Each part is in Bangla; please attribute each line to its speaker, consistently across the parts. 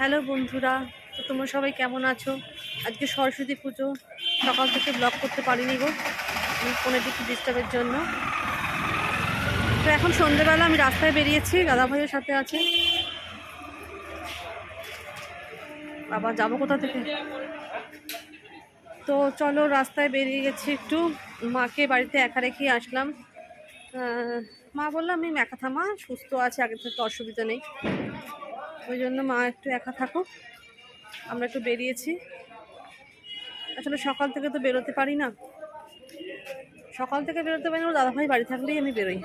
Speaker 1: হ্যালো বন্ধুরা, তো তোমরা সবাই কেমন আছো? আজকে সরস্বতী পুজো, সকাল থেকে ব্লগ করতে পারিনি গো ফোনের দিকে ডিস্টার্বের জন্য। তো এখন সন্ধেবেলা, আমি রাস্তায় বেরিয়েছি দাদা ভাইয়ের সাথে আছে। বাবা, যাব কোথা থেকে? তো চলো রাস্তায় বেরিয়ে গেছি একটু। মাকে বাড়িতে একা রেখে আসলাম। মা বললাম আমি একা থামা, সুস্থ আছে, আগে থেকে অসুবিধা নেই। ওই জন্য মা একটু একা থাকুক। আমরা একটু বেরিয়েছি। আসলে সকাল থেকে তো বেরোতে পারি না। সকাল থেকে বেরোতে পারি না দাদাভাই বাড়ি থাকলেই আমি বেরোই।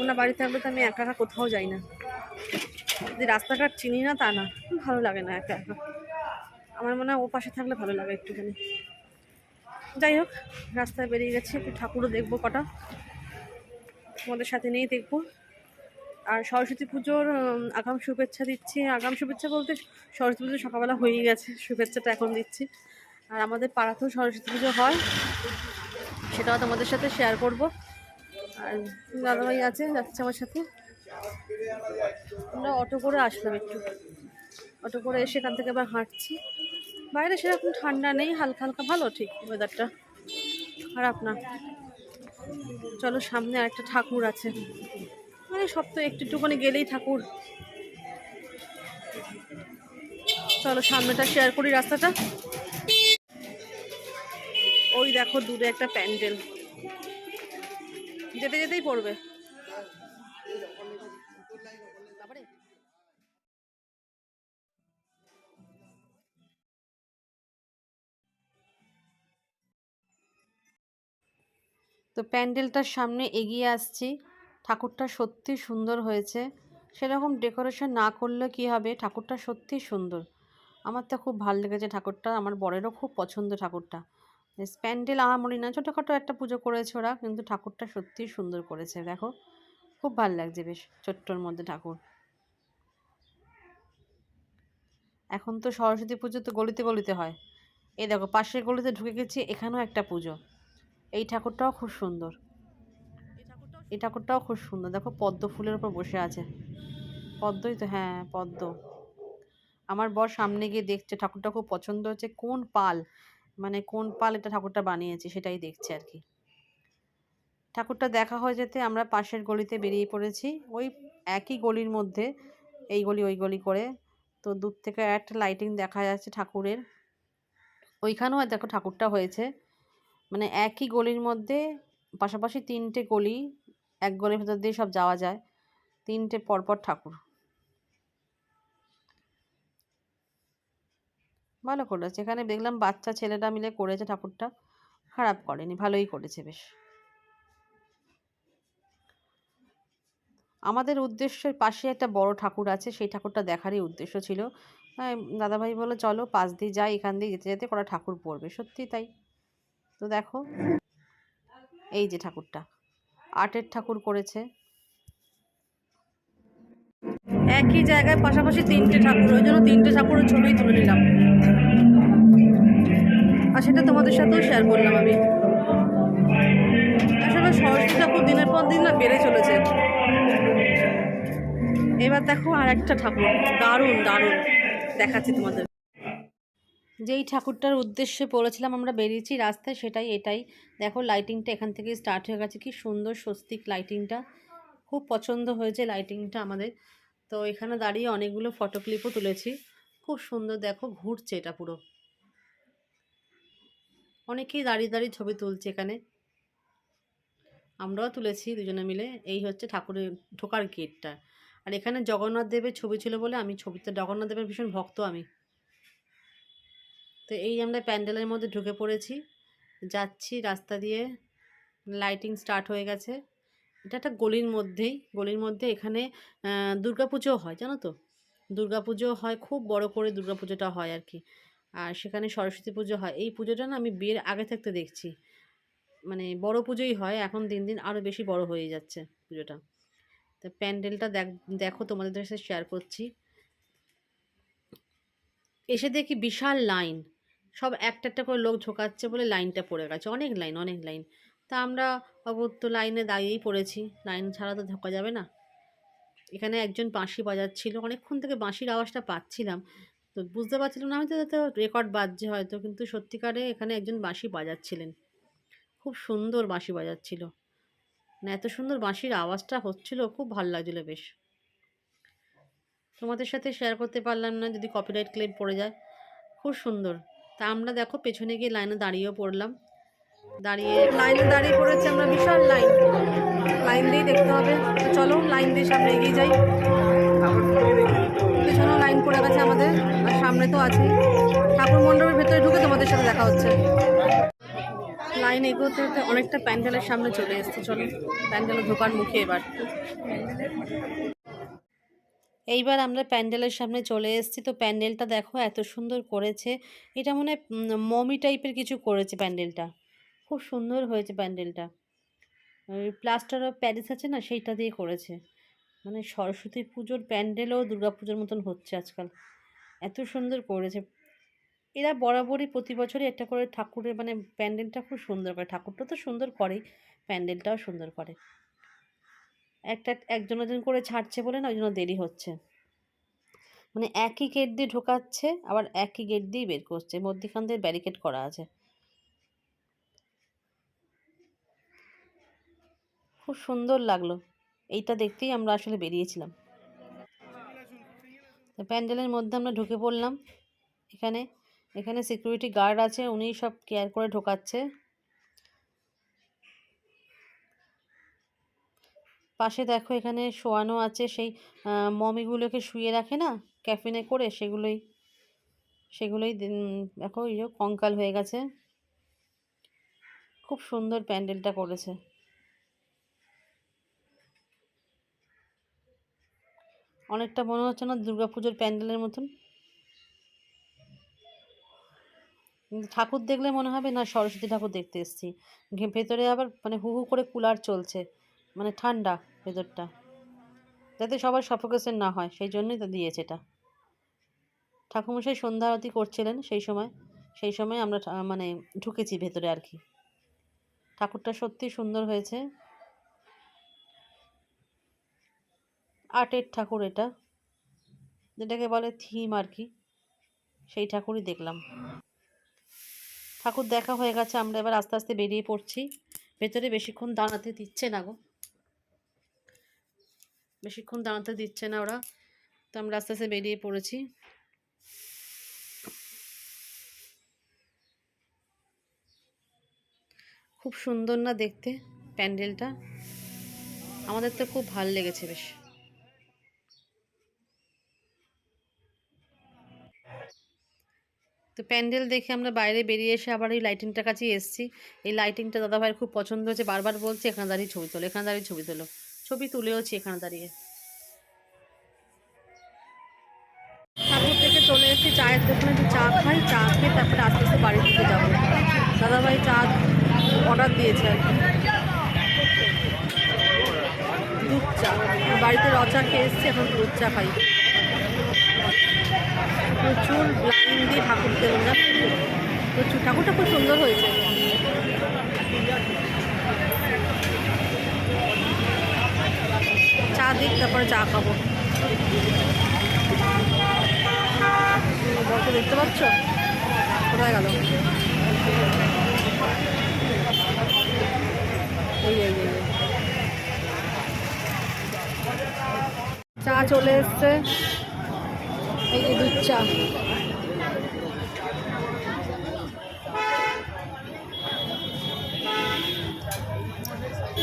Speaker 1: ওনার বাড়ি থাকলে তো আমি একা একা কোথাও যাই না। যে রাস্তাঘাট চিনি না, তা না। ভালো লাগে না একা একা। আমার মনে হয় ও পাশে থাকলে ভালো লাগে একটুখানি। যাই হোক, রাস্তায় বেরিয়ে গেছি। একটু ঠাকুরও দেখব কটা। তোমাদের সাথে নিয়েই দেখব। আর সরস্বতী পুজোর আগাম শুভেচ্ছা দিচ্ছি। আগাম শুভেচ্ছা বলতে সরস্বতী পুজো সকালবেলা হয়েই গেছে, শুভেচ্ছাটা এখন দিচ্ছি। আর আমাদের পাড়াতেও সরস্বতী পুজো হয় সেটাও তোমাদের সাথে শেয়ার করব। আর দাদাভাই আছে, যাচ্ছে আমার সাথে। আমরা অটো করে আসলাম একটু। অটো করে এসে এখান থেকে আবার হাঁটছি। বাইরে সেরকম ঠান্ডা নেই, হালকা হালকা ভালো, ঠিক ওয়েদারটা খারাপ না। চলো সামনে আরেকটা ঠাকুর আছে। মানে সব তো একটু একটুখানি গেলেই ঠাকুর। চলো, সামনেটা শেয়ার করি রাস্তাটা। ওই দেখো দূরে একটা প্যান্ডেল। যেতে যেতেই পড়বে। তো প্যান্ডেলটার সামনে এগিয়ে আসছি। ঠাকুরটা সত্যি সুন্দর হয়েছে। সেরকম ডেকোরেশন না করলে কি হবে? ঠাকুরটা সত্যি সুন্দর। আমার তো খুব ভালো লেগেছে ঠাকুরটা। আমার বরেরও খুব পছন্দ ঠাকুরটা। প্যান্ডেল আহামরি না, ছোটোখাটো একটা পুজো করেছে ওরা, কিন্তু ঠাকুরটা সত্যিই সুন্দর করেছে, দেখো। খুব ভালো লাগছে বেশ, ছোট্টর মধ্যে ঠাকুর। এখন তো সরস্বতী পুজো তো গলিতে গলিতে হয়। এই দেখো, পাশের গলিতে ঢুকে গেছি, এখানেও একটা পুজো। এই ঠাকুরটাও খুব সুন্দর। এই ঠাকুরটাও খুব সুন্দর। দেখো পদ্ম ফুলের উপর বসে আছে। পদ্মই তো হ্যাঁ পদ্ম। আমার বর সামনে গিয়ে দেখছে, ঠাকুরটা খুব পছন্দ হচ্ছে। কোন পাল? মানে কোন পাল এটা ঠাকুরটা বানিয়েছে সেটাই দেখছে আর কি। ঠাকুরটা দেখা হয়ে যেতে আমরা পাশের গলিতে বেরিয়ে পড়েছি। ওই একই গলির মধ্যে, এই গলি, ওই গলি করে। তো দূর থেকে একটা লাইটিং দেখা যাচ্ছে ঠাকুরের। ওইখানেও দেখো ঠাকুরটা হয়েছে। মানে একই গলির মধ্যে পাশাপাশি তিনটে গলি এক গলির ভেতর দিয়ে সব যাওয়া যায়। তিনটে পরপর ঠাকুর। ভালো করেছে। এখানে দেখলাম বাচ্চা ছেলেটা মিলে করেছে ঠাকুরটা, খারাপ করেনি, ভালোই করেছে বেশ। আমাদের উদ্দেশ্যের পাশে একটা বড় ঠাকুর আছে, সেই ঠাকুরটা দেখারই উদ্দেশ্য ছিল। দাদাভাই বলল, চলো পাশ দিয়ে যাই, এখান দিয়ে যেতে যেতে কটা ঠাকুর পড়বে। সত্যি তাই। তো দেখো, এই যে ঠাকুরটা। আটের ঠাকুর করেছে। একই জায়গায় পাশাপাশি তিনটে ঠাকুর, ওই জন্য তিনটে ঠাকুরের ছবি তুলে নিলাম। আর সেটা তোমাদের সাথেও শেয়ার করলাম আমি। আসলে সরস্বতী ঠাকুর দিনের পর দিন না বেড়ে চলেছে। এবার দেখো আর একটা ঠাকুর, দারুণ দারুণ। দেখাচ্ছি তোমাদের। যেই ঠাকুরটার উদ্দেশ্যে বলেছিলাম আমরা বেরিয়েছি রাস্তায় সেটাই এটাই। দেখো লাইটিংটা এখান থেকে স্টার্ট হয়ে গেছে। কি সুন্দর স্বস্তিক লাইটিংটা খুব পছন্দ হয়েছে লাইটিংটা আমাদের। তো এখানে দাঁড়িয়ে অনেকগুলো ফটো ক্লিপও তুলেছি। খুব সুন্দর দেখো ঘুরছে এটা পুরো। অনেকেই দাঁড়িয়ে দাঁড়িয়ে ছবি তুলছে এখানে। আমরাও তুলেছি দুজনে মিলে। এই হচ্ছে ঠাকুরের ঢোকার গেটটা আর এখানে জগন্নাথ দেবের ছবি ছিল বলে আমি ছবিতে জগন্নাথ দেবের ভীষণ ভক্ত আমি। তো এই আমরা প্যান্ডেলের মধ্যে ঢুকে পড়েছি। যাচ্ছি রাস্তা দিয়ে। লাইটিং স্টার্ট হয়ে গেছে। এটা একটা গলির মধ্যেই। গলির মধ্যে এখানে দুর্গা পুজো হয়, জানো তো? দুর্গা পুজো হয়, খুব বড় করে দুর্গা পুজোটা হয় আর কি। আর সেখানে সরস্বতী পুজো হয়। এই পুজোটা না আমি বিয়ের আগে থাকতে দেখছি। মানে বড় পুজোই হয়, এখন দিন দিন আরও বেশি বড় হয়ে যাচ্ছে পুজোটা। তো প্যান্ডেলটা দেখ, দেখো, তোমাদের সাথে শেয়ার করছি। এসে দেখি বিশাল লাইন। সব একটা একটা করে লোক ঝোকাচ্ছে বলে লাইনটা পড়ে গেছে। অনেক লাইন অনেক লাইন। তা আমরা অগত্য লাইনে দাঁড়িয়েই পড়েছি। লাইন ছাড়া তো ঢোকা যাবে না। এখানে একজন বাঁশি বাজাচ্ছিল। অনেকক্ষণ থেকে বাঁশির আওয়াজটা পাচ্ছিলাম। তো বুঝতে পারছিলাম না আমি তো রেকর্ড বাজছে হয়তো, কিন্তু সত্যিকারে এখানে একজন বাঁশি বাজাচ্ছিলেন। খুব সুন্দর বাঁশি বাজাচ্ছিল। মানে এত সুন্দর বাঁশির আওয়াজটা হচ্ছিল, খুব ভালো লাগছিল বেশ। তোমাদের সাথে শেয়ার করতে পারলাম না, যদি কপিরাইট ক্লেম পড়ে যায়। খুব সুন্দর। তা আমরা দেখো পেছনে গিয়ে লাইনে দাঁড়িয়েও পড়লাম। দাঁড়িয়ে লাইনে দাঁড়িয়ে পড়েছে আমরা বিশাল লাইন। লাইন দিয়েই দেখতে হবে। তো চলো লাইন দিয়ে সামনে এগিয়ে যাই। পেছনেও লাইন পড়ে গেছে আমাদের, আর সামনে তো আছে ঠাকুর মণ্ডপের ভেতরে ঢুকে তোমাদের সাথে দেখা হচ্ছে। লাইন এগোতে হতে অনেকটা প্যান্ডেলের সামনে চলে এসছে। চলো, প্যান্ডেলে ঢোকার মুখে এবার। এইবার আমরা প্যান্ডেলের সামনে চলে এসেছি। তো প্যান্ডেলটা দেখো এত সুন্দর করেছে। এটা মনে মমি টাইপের কিছু করেছে প্যান্ডেলটা। খুব সুন্দর হয়েছে প্যান্ডেলটা। প্লাস্টার অফ প্যারিস আছে না, সেইটা দিয়ে করেছে। মানে সরস্বতী পুজোর প্যান্ডেলও পুজোর মতন হচ্ছে আজকাল। এত সুন্দর করেছে। এরা বরাবরই প্রতি বছরই একটা করে ঠাকুরের মানে প্যান্ডেলটা খুব সুন্দর করে। ঠাকুরটা তো সুন্দর করেই, প্যান্ডেলটাও সুন্দর করে। একটা একজন একজন করে ছাড়ছে বলে না, ওই জন্য দেরি হচ্ছে। মানে একই গেট দিয়ে ঢোকাচ্ছে, আবার একই গেট দিয়েই বের করছে, মধ্যিখান দিয়ে ব্যারিকেড করা আছে। খুব সুন্দর লাগল। এইটা দেখতেই আমরা আসলে বেরিয়েছিলাম। প্যান্ডেলের মধ্যে আমরা ঢুকে পড়লাম। এখানে এখানে সিকিউরিটি গার্ড আছে উনি সব কেয়ার করে ঢোকাচ্ছে। পাশে দেখো এখানে শোয়ানো আছে সেই মমিগুলোকে শুয়ে রাখে না? ক্যাফিনে করে সেগুলোই সেগুলোই দেখো এই কঙ্কাল হয়ে গেছে। খুব সুন্দর প্যান্ডেলটা করেছে। অনেকটা মনে হচ্ছে না দুর্গাপুজোর প্যান্ডেলের মতন। ঠাকুর দেখলে মনে হবে, না সরস্বতী ঠাকুর দেখতে এসেছি। ভেতরে আবার মানে হু হু করে কুলার চলছে মানে ঠান্ডা। ভেতরটা। যাতে সবার সফোকেশন না হয়, সেই জন্যই তো দিয়েছে এটা। ঠাকুমশাই সন্ধ্যা আরতি করছিলেন সেই সময় সেই সময় আমরা মানে ঢুকেছি ভেতরে আর কি। ঠাকুরটা সত্যি সুন্দর হয়েছে। আর্টের ঠাকুর এটা। যেটাকে বলে থিম আর কি, সেই ঠাকুরই দেখলাম। ঠাকুর দেখা হয়ে গেছে, আমরা এবার আস্তে আস্তে বেরিয়ে পড়ছি। ভেতরে বেশিক্ষণ দাঁড়াতে দিচ্ছে না গো। বেশিক্ষণ দাঁড়াতে দিচ্ছে না ওরা। তো আমরা আস্তে আস্তে বেরিয়ে পড়েছি। খুব সুন্দর না দেখতে প্যান্ডেলটা। আমাদের তো খুব ভালো লেগেছে বেশ। তো প্যান্ডেল দেখে আমরা বাইরে বেরিয়ে এসে আবার এই লাইটিংটার কাছেই এসেছি। এই লাইটিংটা দাদাভাইয়ের খুব পছন্দ হয়েছে, বারবার বলছে, এখানে দাঁড়িয়ে ছবি তোলো, এখানে দাঁড়িয়ে ছবি তোলো। ছবি তুলেওছি এখানে দাঁড়িয়ে। ঠাকুর থেকে চলে এসেছি, চায়ের দোকানে চা খাই, চা খেয়ে তারপরে আস্তে আস্তে বাড়ির দিকে যাব। দাদাভাই চা অর্ডার দিয়েছে আর দুধ চা। বাড়িতে র চা খেয়ে এসেছি, এখন দুধ চা খাই। প্রচুর লাইন দিয়ে ঠাকুর দেবেন প্রচুর ঠাকুরটা খুব সুন্দর হয়েছে। চা দিক, তারপরে চা খাব। বলতে দেখতে পাচ্ছ? কোথায় গেল? এই। চা চলে এসছে। এই যে দুধ চা।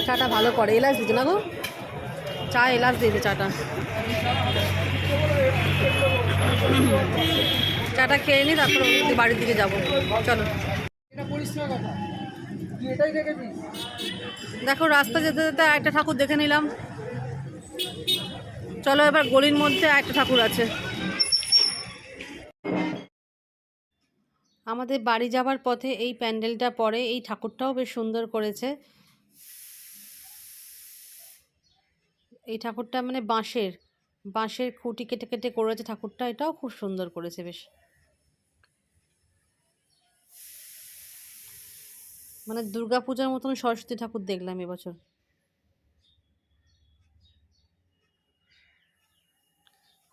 Speaker 1: চাটা ভালো করে। এলাচ দিচ্ছে না গো? চা এলাচ দিয়েছে চাটা। চাটা খেয়ে নি তারপর বাড়ির দিকে যাব। চলো। দেখো রাস্তা যেতে যেতে একটা ঠাকুর দেখে নিলাম। চলো এবার গলির মধ্যে একটা ঠাকুর আছে। আমাদের বাড়ি যাবার পথে এই প্যান্ডেলটা পরে এই ঠাকুরটাও বেশ সুন্দর করেছে। এই ঠাকুরটা মানে বাঁশের বাঁশের খুঁটি কেটে কেটে করেছে ঠাকুরটা, এটাও খুব সুন্দর করেছে বেশ। মানে দুর্গা পূজার মতন সরস্বতী ঠাকুর দেখলাম এবছর।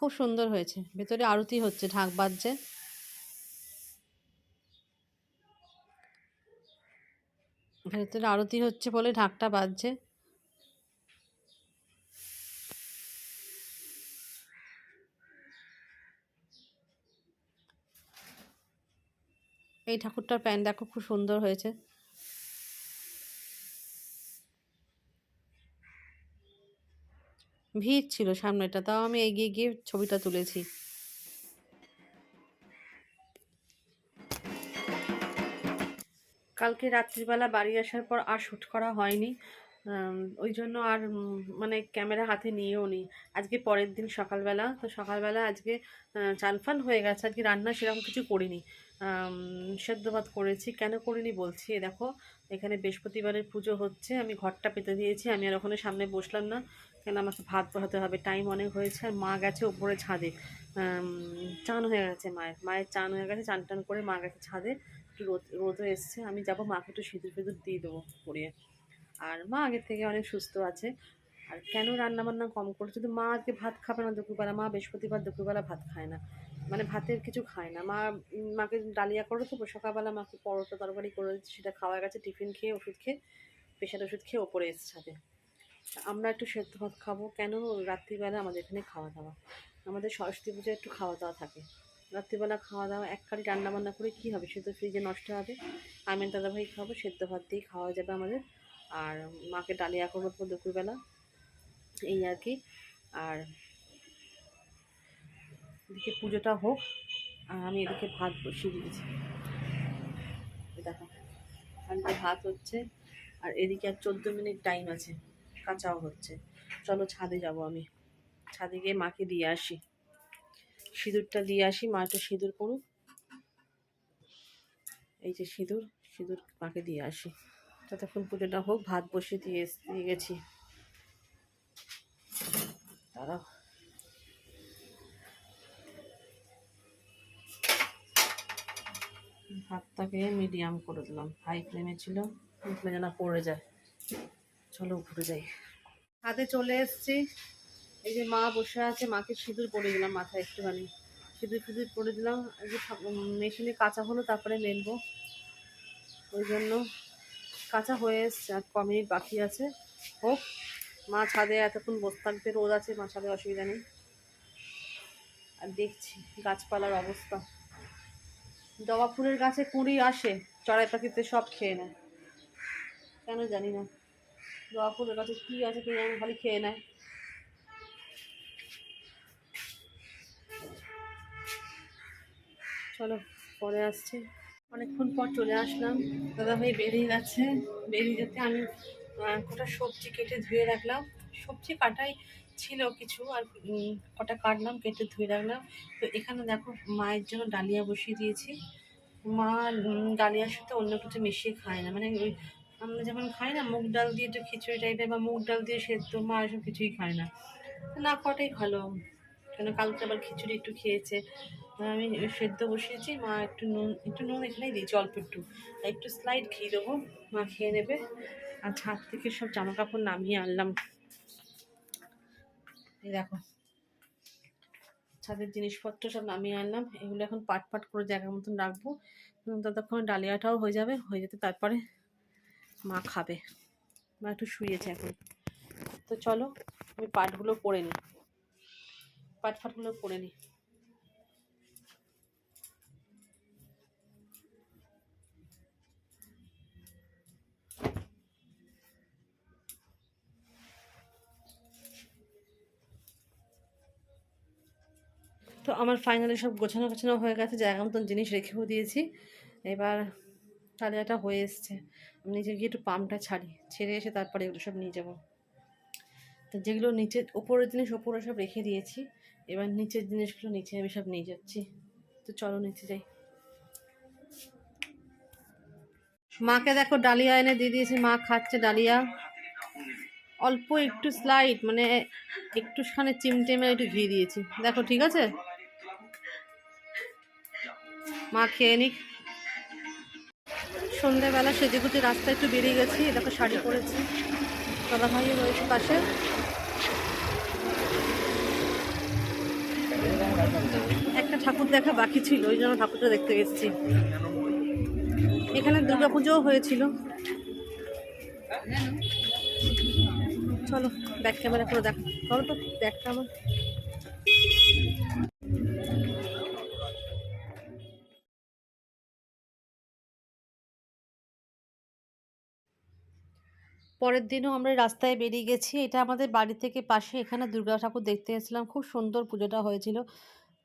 Speaker 1: খুব সুন্দর হয়েছে, ভেতরে আরতি হচ্ছে, ঢাক বাজছে। ভেতরে আরতি হচ্ছে বলে ঢাকটা বাজছে। এই ঠাকুরটার প্যান্ট দেখো খুব সুন্দর হয়েছে। ভিড় ছিল সামনেটা তাও আমি এগিয়ে গিয়ে ছবিটা তুলেছি। কালকে রাত্রিবেলা বাড়ি আসার পর আর শ্যুট করা হয়নি। ওই জন্য আর মানে ক্যামেরা হাতে নিয়েও নি। আজকে পরের দিন সকালবেলা তো সকালবেলা আজকে আহ, চাল ফাল হয়ে গেছে। আজকে রান্না সেরকম কিছু করিনি। সেদ্ধ ভাত করেছি। কেন করিনি বলছি? দেখো, এখানে বৃহস্পতিবারের পুজো হচ্ছে, আমি ঘরটা পেতে দিয়েছি, আমি আর ওখানে সামনে বসলাম না। কেন আমাকে ভাত বসাতে হবে? টাইম অনেক হয়েছে, আর মা গেছে ওপরে ছাদে। চান হয়ে গেছে মায়ের। মায়ের চান হয়ে গেছে, চান টান করে মা গেছে ছাদে। একটু রোদ, রোদও এসছে। আমি যাব, মাকে একটু সিঁদুর ফিঁদুর দিয়ে দেবো পরিয়ে। আর মা আগের থেকে অনেক সুস্থ আছে। আর কেন রান্না বান্না কম করে শুধু মা আজকে ভাত খাবে না দুপুরবেলা, মা বৃহস্পতিবার দুপুরবেলা ভাত খায় না। মানে ভাতের কিছু খায় না। মা, মাকে ডালিয়া করে তো সকালবেলা মাকে পরোটা তরকারি করে সেটা খাওয়া গেছে, টিফিন খেয়ে, ওষুধ খেয়ে প্রেশার ওষুধ খেয়ে ওপরে এসছে ছাদে আমরা একটু সেদ্ধ ভাত খাব। কেন রাত্রিবেলা আমাদের এখানে খাওয়া দাওয়া? আমাদের সরস্বতী পুজোয় একটু খাওয়া দাওয়া থাকে। রাত্রিবেলা খাওয়া দাওয়া এক কারি রান্না বান্না করে কী হবে? সে তো ফ্রিজে নষ্ট হবে আমি দাদাভাই খাব, সেদ্ধ ভাত দিয়েই খাওয়া যাবে আমাদের। আর মাকে ডালিয়া করব দুপুরবেলা। এই আর কি। আর এদিকে পুজোটা হোক, আর আমি এদিকে ভাত বসিয়ে দিয়েছি। দেখো ভাত হচ্ছে, আর এদিকে আর চোদ্দ মিনিট টাইম আছে, কাঁচাও হচ্ছে। চলো ছাদে যাব আমি। ছাদে গিয়ে মাকে দিয়ে আসি। সিঁদুরটা দিয়ে আসি, মা একটু সিঁদুর করুক এই যে সিঁদুর সিঁদুর মাকে দিয়ে আসি। ততক্ষণ পুজোটা হোক, ভাত বসিয়ে দিয়ে দিয়ে গেছি। দাঁড়াও। ভাতটাকে মিডিয়াম করে দিলাম। হাই ফ্লেমে ছিল, উঠলে যেন পড়ে যায়। চলো উপরে যাই। হাতে চলে এসেছি। এই যে মা বসে আছে, মাকে সিঁদুর পরে দিলাম মাথায় একটুখানি। সিঁদুর ফিঁদুর পরে দিলাম। এই যে মেশিনে কাঁচা হলো, তারপরে মেলবো। ওই জন্য কাঁচা হয়ে এসছে, আর ক মিনিট বাকি আছে। হোক। মা ছাদে এতক্ষণ বসে থাকতে রোদ আছে, মা ছাদে অসুবিধা নেই। আর দেখছি গাছপালার অবস্থা। জবা ফুলের গাছে কুঁড়ি আসে, চড়াই পাখিতে সব খেয়ে নেয়। কেন জানি না, জবা ফুলের গাছে কী আছে কে জানি খালি খেয়ে নেয়। চলো, পরে আসছি। অনেকক্ষণ পর চলে আসলাম। দাদা ভাই বেরিয়ে যাচ্ছে। বেরিয়ে যেতে আমি কটা সবজি কেটে ধুয়ে রাখলাম। সবজি কাটাই ছিল কিছু, আর কটা কাটলাম, কেটে ধুয়ে রাখলাম। তো এখানে দেখো মায়ের জন্য ডালিয়া বসিয়ে দিয়েছি। মা ডালিয়ার সাথে অন্য কিছু মিশিয়ে খায় না। মানে ওই, আমরা যেমন খাই না, মুগ ডাল দিয়ে একটু খিচুড়ি টাইপের বা মুগ ডাল দিয়ে সেদ্ধ, মা এসব কিছুই খায় না। না খাওয়াটাই ভালো। কেন কালকে আবার খিচুড়ি একটু খেয়েছে। আমি সেদ্ধ বসিয়েছি, মা একটু নুন একটু নুন এখানেই দিয়েছি, অল্প একটু। একটু স্লাইড ঘি দেবো, মা খেয়ে নেবে। আর ছাদ থেকে সব জামা কাপড় নামিয়ে আনলাম। এই দেখো, ছাদের জিনিসপত্র সব নামিয়ে আনলাম। এগুলো এখন পাট পাট করে জায়গার মতন রাখব। ততক্ষণ ডালিয়াটাও হয়ে যাবে, হয়ে যেতে তারপরে মা খাবে। মা একটু শুয়েছে এখন। তো চলো, আমি পাটগুলো পরে নিই। পাট ফাটগুলো পরে নিই। তো আমার ফাইনালি সব গোছানো গোছানো হয়ে গেছে, জায়গা মতন জিনিস রেখেও দিয়েছি। এবার ডালিয়াটা হয়ে এসছে। আমি নিচে গিয়ে একটু পাম্পটা ছাড়ি, ছেড়ে এসে তারপরে এগুলো সব নিয়ে যাব। তো যেগুলো নিচে ওপরের জিনিস ওপরে সব রেখে দিয়েছি। এবার নিচের জিনিসগুলো নিচে আমি সব নিয়ে যাচ্ছি। তো চলো নিচে যাই। মাকে দেখো, ডালিয়া এনে দিয়ে দিয়েছি। মা খাচ্ছে ডালিয়া। অল্প একটু স্লাইড মানে একটুখানি চিমটে মেরে একটু ঘি দিয়েছি। দেখো, ঠিক আছে? মা খেয়ে নিক। সন্ধ্যেবেলা সেজে গুজে রাস্তায় একটু বেরিয়ে গেছি এ দেখো শাড়ি পরেছি। দাদা ভাইও রয়েছে পাশে। একটা ঠাকুর দেখা বাকি ছিল, ওই জন্য ঠাকুরটা দেখতে গেছি এখানে দুর্গাপুজোও হয়েছিল। চলো ব্যাক ক্যামেরা করে দেখো চলো তো ব্যাকটা আমার পরের দিনও আমরা রাস্তায় বেরিয়ে গেছি। এটা আমাদের বাড়ি থেকে পাশে এখানে দুর্গা ঠাকুর দেখতে গেছিলাম। খুব সুন্দর পুজোটা হয়েছিল।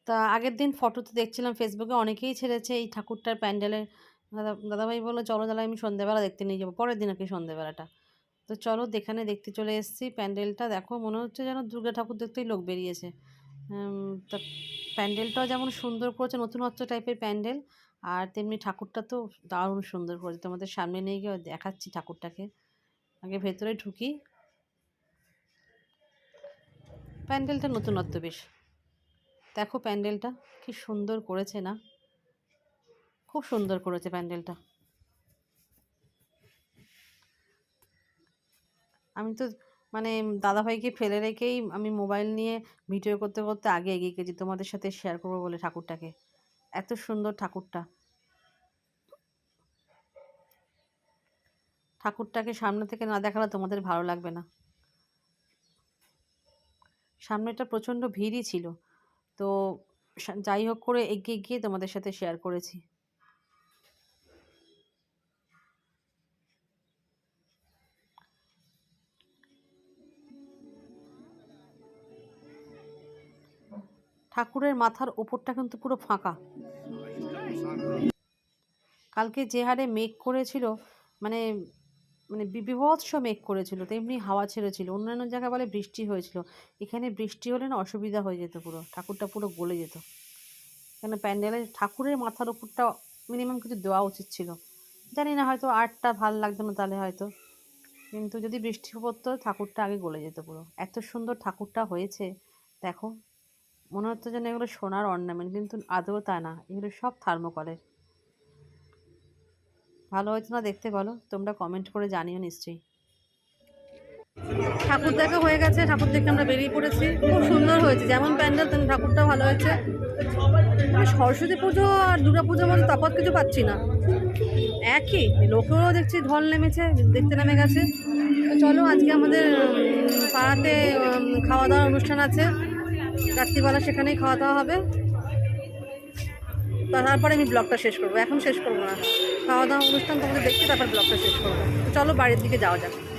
Speaker 1: তা আগের দিন ফটোতে দেখছিলাম ফেসবুকে অনেকেই ছেড়েছে এই ঠাকুরটার প্যান্ডেলের দাদা, দাদাভাই বলল, চলো তাহলে আমি সন্ধ্যেবেলা দেখতে নিয়ে যাব। পরের দিন আর কি সন্ধ্যেবেলাটা তো চলো দেখানে দেখতে চলে এসেছি প্যান্ডেলটা। দেখো, মনে হচ্ছে যেন দুর্গা ঠাকুর দেখতেই লোক বেরিয়েছে। তা প্যান্ডেলটাও যেমন সুন্দর করেছে নতুনত্ব টাইপের প্যান্ডেল, আর তেমনি ঠাকুরটা তো দারুণ সুন্দর করেছে। তোমাদের সামনে নিয়ে গিয়ে দেখাচ্ছি ঠাকুরটাকে। আগে ভেতরে ঢুকি। প্যান্ডেলটা নতুনত্ব বেশ। দেখো প্যান্ডেলটা, কি সুন্দর করেছে না? খুব সুন্দর করেছে প্যান্ডেলটা। আমি তো মানে দাদাভাইকে ফেলে রেখেই আমি মোবাইল নিয়ে ভিডিও করতে করতে আগে এগিয়ে গেছি, তোমাদের সাথে শেয়ার করব বলে ঠাকুরটাকে। এত সুন্দর ঠাকুরটা। ঠাকুরটাকে সামনে থেকে না দেখালে তোমাদের ভালো লাগবে না। সামনেটা প্রচণ্ড ভিড়ই ছিল। তো যাই হোক করে এগিয়ে গিয়ে তোমাদের সাথে শেয়ার করেছি। ঠাকুরের মাথার ওপরটা কিন্তু পুরো ফাঁকা। কালকে যে হারে মেঘ করেছিল মানে মানে বিভৎস মেঘ করেছিল, তেমনি হাওয়া ছেড়েছিল, অন্যান্য জায়গায় বলে বৃষ্টি হয়েছিল। এখানে বৃষ্টি হলে না অসুবিধা হয়ে যেত পুরো, ঠাকুরটা পুরো গলে যেত। কেন প্যান্ডেলে ঠাকুরের মাথার ওপরটা মিনিমাম কিছু দেওয়া উচিত ছিল। জানি না হয়তো আর্টটা ভালো লাগতো না তাহলে হয়তো। কিন্তু যদি বৃষ্টি পড়তো, ঠাকুরটা আগে গলে যেত পুরো। এত সুন্দর ঠাকুরটা হয়েছে, দেখো। মনে হচ্ছে যেন এগুলো সোনার অর্নামেন্ট কিন্তু আদৌ তা না। এগুলো সব থার্মোকলের ভালো হয়েছে না দেখতে বলো, তোমরা কমেন্ট করে জানিও নিশ্চয়ই। ঠাকুর দেখা হয়ে গেছে, ঠাকুর দেখে আমরা বেরিয়ে পড়েছি। খুব সুন্দর হয়েছে, যেমন প্যান্ডেল, তেমন ঠাকুরটাও ভালো হয়েছে। সরস্বতী পুজো আর দুর্গা পুজোর মধ্যে তফাৎ কিছু পাচ্ছি না। একই লোকেরও দেখছি ঢল নেমেছে, দেখতে নেমে গেছে। চলো, আজকে আমাদের পাড়াতে খাওয়া দাওয়ার অনুষ্ঠান আছে। রাত্রিবেলা সেখানেই খাওয়া দাওয়া হবে। তারপরে আমি ব্লগটা শেষ করব। এখন শেষ করব না। খাওয়া দাওয়া অনুষ্ঠান তোমাদের দেখছি তারপর ব্লগটা শেষ করব। চলো বাড়ির দিকে যাওয়া যাক।